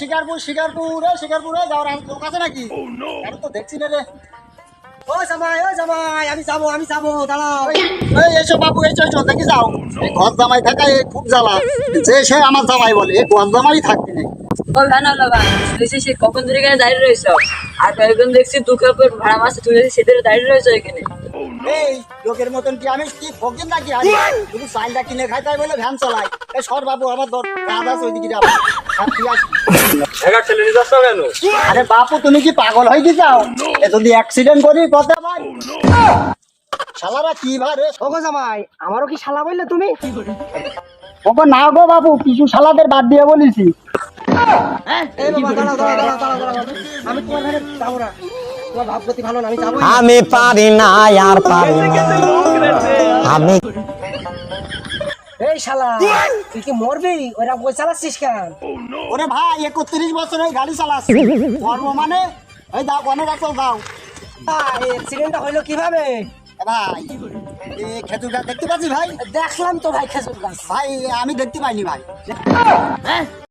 শিকারপুর শিকারপুর এ শিকারপুর যাওয়ার লোক আছে নাকি? আমি তো দেখছি না রে। ও জামাই ও জামাই আমি যাব আমি যাব দাঁড়াও। এই এসো বাবু এই চল দেখি যাও। এই ঘর জামাই থাকা এই খুব জ্বালা। যে সে আমার জামাই বলে এই ঘর জামাই থাকতে নেই ও ভালো ভাই শুনেছি সে কখন ধরে এখানে দাঁড়িয়ে রয়েছ? আর কয়েকজন দেখছি দু কাপড় ভাড়া মাছ সেদের দাঁড়িয়ে রয়েছে এখানে? এই লোকের মতন কি আমি কি ফকির নাকি? আরে শুধু চাইলটা কিনে খাই তাই বলে ভ্যান চালাই এই সর বাবু আমার দর কাজ ওইদিকে যাব আর বাপু তুমি কি পাগল হয়ে যাও এ যদি অ্যাক্সিডেন্ট করি কথা ভাই শালারা কি জামাই আমারও কি শালা বললে তুমি? ওগো না গো বাবু কিছু শালাদের বাদ দিয়ে বলেছি। দাঁড়াও আমি তোমার ঘরে যাব না। তোমার ভাবগতি ভালো না আমি যাব আমি পারি না আর পারি না। আমি এই শালা তুই কি মরবি? ওরা বই চালাচ্ছিস কেন? ওরে ভাই একত্রিশ বছর ওই গাড়ি চালাচ্ছি। মরবো মানে? ওই দাও অনেক আসল দাও। অ্যাক্সিডেন্টটা হইল কীভাবে? ভাই এ খেজুর গাছ দেখতে পাচ্ছি ভাই? দেখলাম তো ভাই খেজুর গাছ। ভাই আমি দেখতে পাইনি ভাই।